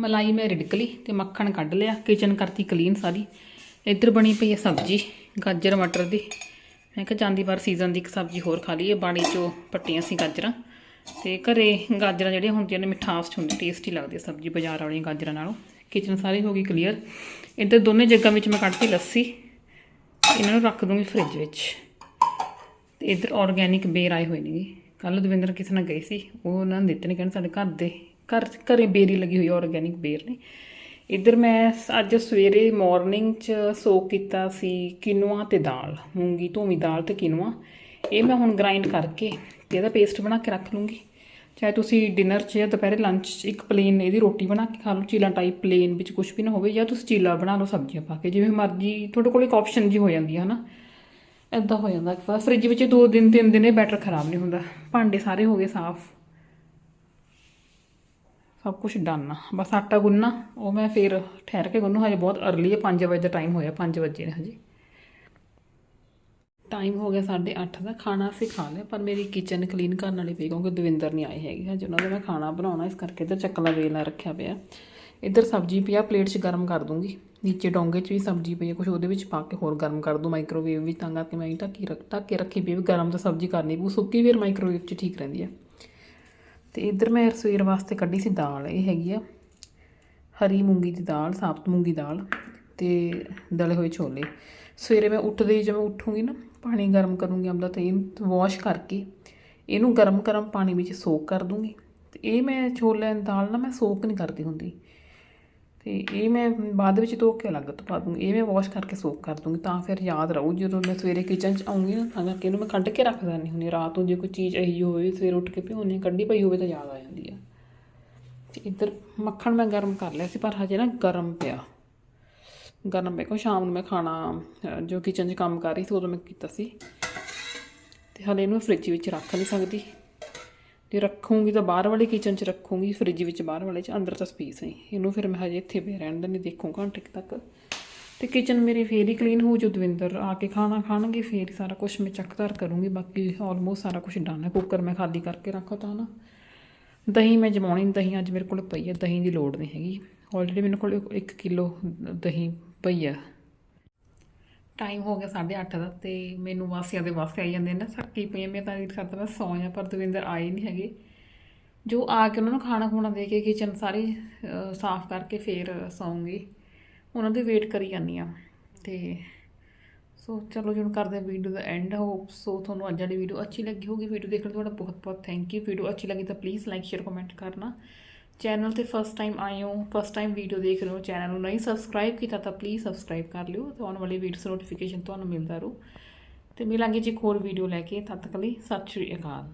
ਮਲਾਈ ਮੈਂ ਰਿੜਕ ਲਈ ਤੇ ਮੱਖਣ ਕੱਢ ਲਿਆ ਕਿਚਨ ਕਰਤੀ ਕਲੀਨ ਸਾਰੀ। ਇੱਧਰ ਬਣੀ ਪਈ ਹੈ ਸਬਜ਼ੀ, ਗਾਜਰ, ਮਟਰ ਦੀ। ਮੈਂ ਕਿਹਾ ਜਾਂਦੀ ਵਾਰ ਸੀਜ਼ਨ ਦੀ ਇੱਕ ਸਬਜ਼ੀ ਹੋਰ ਖਾ ਲਈਏ, ਬਾਣੀ ਚੋਂ ਪੱਟੀਆਂ ਸੀ ਗਾਜਰਾਂ। ਤੇ ਘਰੇ ਗਾਜਰਾਂ ਜਿਹੜੀਆਂ ਹੁੰਦੀਆਂ ਨੇ ਮਿਠਾਸ ਚ ਹੁੰਦੀ ਟੇਸਟੀ ਲੱਗਦੀ ਹੈ ਸਬਜ਼ੀ, ਬਾਜ਼ਾਰ ਵਾਲੀਆਂ ਗਾਜਰਾਂ ਨਾਲੋਂ। ਕਿਚਨ ਸਾਰੀ ਹੋ ਗਈ ਕਲੀਅਰ ਇੱਧਰ ਦੋਨੇ ਜੱਗਾਂ ਵਿੱਚ ਮੈਂ ਕੱਢਤੀ ਲੱਸੀ। ਇਹਨਾਂ ਨੂੰ ਰੱਖ ਦੂੰਗੀ ਫ੍ਰਿਜ ਵਿੱਚ। ਤੇ ਇੱਧਰ ਆਰਗੈਨਿਕ ਬੇਰ ਆਏ ਹੋਏ ਨੇ ਕੱਲ ਦਵਿੰਦਰ ਕਿਸੇ ਨਾਲ ਗਈ ਸੀ, ਉਹ ਉਹਨਾਂ ਨੇ ਦਿੱਤੇ ਨੇ, ਕਹਿੰਦੇ ਸਾਡੇ ਘਰ ਦੇ, ਘਰ, ਘਰੇ ਬੇਰੀ ਲੱਗੀ ਹੋਈ ਆਰਗੈਨਿਕ ਬੇਰ ਨੇ। ਇੱਧਰ ਮੈਂ ਅੱਜ ਸਵੇਰੇ ਮਾਰਨਿੰਗ ਚ ਸੋਕ ਕੀਤਾ ਸੀ ਕਿਨੂਆ ਤੇ ਦਾਲ, ਮੂੰਗੀ ਧੋਵੀਂ ਦਾਲ ਤੇ ਕਿਨੂਆ। ਇਹ ਮੈਂ ਹੁਣ ਗ੍ਰਾਈਂਡ ਕਰਕੇ ਤੇ ਇਹਦਾ ਪੇਸਟ ਬਣਾ ਕੇ ਰੱਖ ਲੂੰਗੀ। ਚਾਹੇ ਤੁਸੀਂ ਡਿਨਰ 'ਚ ਜਾਂ ਦੁਪਹਿਰੇ ਲੰਚ 'ਚ ਇੱਕ ਪਲੇਨ ਇਹਦੀ ਰੋਟੀ ਬਣਾ ਕੇ ਖਾ ਲਓ, ਚੀਲਾ ਟਾਈਪ ਪਲੇਨ ਵਿੱਚ ਕੁਝ ਵੀ ਨਾ ਹੋਵੇ, ਜਾਂ ਤੁਸੀਂ ਚੀਲਾ ਬਣਾ ਲਓ ਸਬਜ਼ੀਆਂ ਪਾ ਕੇ, ਜਿਵੇਂ ਮਰਜ਼ੀ ਤੁਹਾਡੇ ਕੋਲ ਇੱਕ ਆਪਸ਼ਨ ਜੀ ਹੋ ਜਾਂਦੀ ਹੈ, ਹਨਾ? ਐਦਾਂ ਹੋ ਜਾਂਦਾ। ਫ੍ਰਿਜ ਵਿੱਚ ਦੋ ਦਿਨ ਤਿੰਨ ਦਿਨ ਇਹ ਬੈਟਰ ਖਰਾਬ ਨਹੀਂ ਹੁੰਦਾ। ਭਾਂਡੇ ਸਾਰੇ ਹੋ ਗਏ ਸਾਫ਼। ਸਭ ਕੁਝ ਡਨ ਆ। ਬਸ ਆਟਾ ਗੁੰਨਣਾ ਉਹ ਮੈਂ ਫਿਰ ਠਹਿਰ ਕੇ ਗੁੰਨੂ ਹਜੇ ਬਹੁਤ ਅਰਲੀ ਹੈ 5 ਵਜੇ ਦਾ ਟਾਈਮ ਹੋਇਆ 5 ਵਜੇ ਨੇ ਹਜੇ। ਟਾਈਮ ਹੋ ਗਿਆ 8:30 ਦਾ, ਖਾਣਾ ਅਸੀਂ ਖਾ ਲਿਆ, ਪਰ ਮੇਰੀ ਕਿਚਨ ਕਲੀਨ ਕਰਨ ਵਾਲੀ ਪਈ, ਕਿਉਂਕਿ ਦਵਿੰਦਰ ਨਹੀਂ ਆਏ ਹੈਗੇ। ਹਜੇ ਉਹਨਾਂ ਦਾ ਮੈਂ ਖਾਣਾ ਬਣਾਉਣਾ, ਇਸ ਕਰਕੇ ਇੱਧਰ ਚੱਕਲਾ ਵੇਲਾ ਰੱਖਿਆ ਪਿਆ। ਇੱਧਰ ਸਬਜ਼ੀ ਪਿਆ ਪਲੇਟ 'ਚ ਗਰਮ ਕਰ ਦੂੰਗੀ। ਨੀਚੇ ਡੋਂਗੇ 'ਚ ਵੀ ਸਬਜ਼ੀ ਪਈ ਹੈ ਕੁਝ ਉਹਦੇ ਵਿੱਚ ਪਾ ਕੇ ਹੋਰ ਗਰਮ ਕਰ ਦੂੰ ਮਾਈਕ੍ਰੋਵੇਵ ਵਿੱਚ ਤਾਂ ਕਰਕੇ ਮੈਂ ਢੱਕੀ ਰੱਖ ਢੱਕ ਕੇ ਰੱਖੀ ਪਈ ਵੀ ਗਰਮ ਤਾਂ ਸਬਜ਼ੀ ਕਰਨੀ ਪਊ, ਸੁੱਕੀ ਫਿਰ ਮਾਈਕ੍ਰੋਵੇਵ 'ਚ ਠੀਕ ਰਹਿੰਦੀ ਹੈ ਤੇ ਇੱਧਰ ਮੈਂ ਸਵੇਰ ਵਾਸਤੇ ਕੱਢੀ ਸੀ ਦਾਲ, ਇਹ ਹੈਗੀ ਆ ਹਰੀ ਮੂੰਗੀ ਦੀ ਦਾਲ, ਸਾਬਤ ਮੂੰਗੀ ਦਾਲ ਤੇ ਦਲੇ ਹੋਏ ਛੋਲੇ। ਸਵੇਰੇ ਮੈਂ ਉੱਠਦੇ ਹੀ ਜਦੋਂ ਉੱਠੂੰਗੀ ਨਾ, ਪਾਣੀ ਗਰਮ ਕਰੂੰਗੀ ਆਪਦਾ ਤੇ ਇਹਨੂੰ ਵਾਸ਼ ਕਰਕੇ ਇਹਨੂੰ ਗਰਮ ਗਰਮ ਪਾਣੀ ਵਿੱਚ ਸੋਕ ਕਰ ਦੂੰਗੀ। ਤੇ ਇਹ ਮੈਂ ਛੋਲੇ ਦਾਲ ਨਾ ਮੈਂ ਸੋਕ ਨਹੀਂ ਕਰਦੀ ਹੁੰਦੀ। ਤੇ ਇਹ ਮੈਂ ਬਾਅਦ ਵਿੱਚ ਧੋ ਕੇ ਅਲੱਗ ਤੋਂ ਪਾ ਦੂੰਗੀ। ਇਹ ਮੈਂ ਵਾਸ਼ ਕਰਕੇ ਸੋਕ ਕਰ ਦੂੰਗੀ ਤਾਂ ਫਿਰ ਯਾਦ ਰਹੂ, ਜਦੋਂ ਮੈਂ ਸਵੇਰੇ ਕਿਚਨ 'ਚ ਆਉਂਗੀ ਨਾ, ਤਾਂ ਕਰਕੇ ਇਹਨੂੰ ਮੈਂ ਕੱਢ ਕੇ ਰੱਖ ਦਿੰਦੀ ਹੁੰਦੀ ਰਾਤ ਨੂੰ ਜੇ ਕੋਈ ਚੀਜ਼ ਇਹੀ ਹੋਵੇ, ਸਵੇਰ ਉੱਠ ਕੇ ਭਿਉਣੀ ਕੱਢੀ ਪਈ ਹੋਵੇ ਤਾਂ ਯਾਦ ਆ ਜਾਂਦੀ ਆ। ਤੇ ਇੱਧਰ ਮੱਖਣ ਮੈਂ ਗਰਮ ਕਰ ਲਿਆ ਸੀ, ਪਰ ਹਜੇ ਨਾ ਗਰਮ ਪਿਆ। ਗਰਮ ਪਿਆ, ਕਿਉਂ ਸ਼ਾਮ ਨੂੰ ਮੈਂ ਖਾਣਾ ਜੋ ਕਿਚਨ 'ਚ ਕੰਮ ਕਰ ਰਹੀ ਸੀ, ਉਦੋਂ ਮੈਂ ਕੀਤਾ ਸੀ। ਤੇ ਹਲੇ ਇਹਨੂੰ ਫ੍ਰਿਜ ਵਿੱਚ ਰੱਖ ਨਹੀਂ ਸਕਦੀ। ਜੇ ਰੱਖੂੰਗੀ ਤਾਂ ਬਾਹਰ ਵਾਲੇ ਕਿਚਨ 'ਚ ਰੱਖੂੰਗੀ ਫ੍ਰਿਜ ਵਿੱਚ ਬਾਹਰ ਵਾਲੇ 'ਚ, ਅੰਦਰ ਤਾਂ ਸਪੇਸ ਨਹੀਂ। ਇਹਨੂੰ ਫਿਰ ਮੈਂ ਹਜੇ ਇੱਥੇ ਪਿਆ ਰਹਿਣ ਦਿੰਦੀ, ਦੇਖੂ ਘੰਟੇ ਤੱਕ। ਤੇ ਕਿਚਨ ਮੇਰੀ ਫੇਰ ਹੀ ਕਲੀਨ ਹੋ ਜੂ, ਦਵਿੰਦਰ ਆ ਕੇ ਖਾਣਾ ਖਾਣਗੇ, ਫੇਰ ਹੀ ਸਾਰਾ ਕੁਝ ਮੈਂ ਚੱਕਦਾਰ ਕਰੂੰਗੀ, ਬਾਕੀ ਆਲਮੋਸਟ ਸਾਰਾ ਕੁਝ ਡਨ ਹੈ। ਕੁੱਕਰ ਮੈਂ ਖਾਲੀ ਕਰਕੇ ਰੱਖਾ ਤਾਂ ਨਾ। ਦਹੀਂ ਮੈਂ ਜਮਾਉਣੀ ਦਹੀਂ ਅੱਜ ਮੇਰੇ ਕੋਲ ਪਈ ਹੈ, ਦਹੀਂ ਦੀ ਲੋੜ ਨਹੀਂ ਹੈਗੀ। ਆਲਰੇਡੀ ਮੇਰੇ ਕੋਲ 1 ਕਿਲੋ ਦਹੀਂ ਪਈ ਹੈ। ਟਾਈਮ ਹੋ ਗਿਆ 8:30 ਦਾ ਤੇ ਮੈਨੂੰ ਵਾਸਿਆਂ ਦੇ ਵਾਸਤੇ ਆਈ ਜਾਂਦੇ ਨੇ ਨਾ ਸੱਕੀ ਪਈ ਮੈਂ ਤਾਂ ਇਹ ਕਰਦਾ ਮੈਂ ਸੌਂ ਜਾ ਪਰ ਦਵਿੰਦਰ ਆਏ ਨਹੀਂ ਹੈਗੇ। ਜੋ ਆ ਕੇ ਉਹਨਾਂ ਨੂੰ ਖਾਣਾ ਖੂਣਾ ਦੇ ਕੇ ਕਿਚਨ ਸਾਰੀ ਸਾਫ਼ ਕਰਕੇ ਫੇਰ ਸੌਂਗੀ। ਉਹਨਾਂ ਦੀ ਵੇਟ ਕਰੀ ਜਾਂਦੀ ਆ ਤੇ ਸੋ ਚਲੋ ਜੀ, ਹੁਣ ਕਰਦੇ ਹਾਂ ਵੀਡੀਓ ਦਾ ਐਂਡ ਹੋਪ ਸੋ ਤੁਹਾਨੂੰ ਅੱਜ ਵਾਲੀ ਵੀਡੀਓ ਅੱਛੀ ਲੱਗੀ ਹੋਗੀ ਵੀਡੀਓ ਦੇਖਣ ਲਈ ਤੁਹਾਡਾ ਬਹੁਤ ਬਹੁਤ ਥੈਂਕ ਯੂ ਵੀਡੀਓ ਅੱਛੀ ਲੱਗੀ ਤਾਂ ਪਲੀਜ਼ ਲਾਈਕ ਸ਼ੇਅਰ ਕਮੈਂਟ ਕਰਨਾ। ਚੈਨਲ ਤੇ ਫਸਟ ਟਾਈਮ ਆਏ ਹੋ ਫਸਟ ਟਾਈਮ ਵੀਡੀਓ ਦੇਖ ਰਹੇ ਹੋ ਚੈਨਲ ਨੂੰ ਨਹੀਂ ਸਬਸਕ੍ਰਾਈਬ ਕੀਤਾ ਤਾਂ ਪਲੀਜ਼ ਸਬਸਕ੍ਰਾਈਬ ਕਰ ਲਿਓ ਤਾਂ ਆਉਣ ਵਾਲੀ ਵੀਡੀਓਸ ਨੋਟੀਫਿਕੇਸ਼ਨ ਤੁਹਾਨੂੰ ਮਿਲਦਾ ਰਹੂ। ਤੇ ਮਿਲਾਂਗੇ ਜੀ ਇੱਕ ਹੋਰ ਵੀਡੀਓ ਲੈ ਕੇ, ਤਦ ਤੱਕ ਲਈ ਸਤਿ ਸ਼੍ਰੀ ਅਕਾਲ।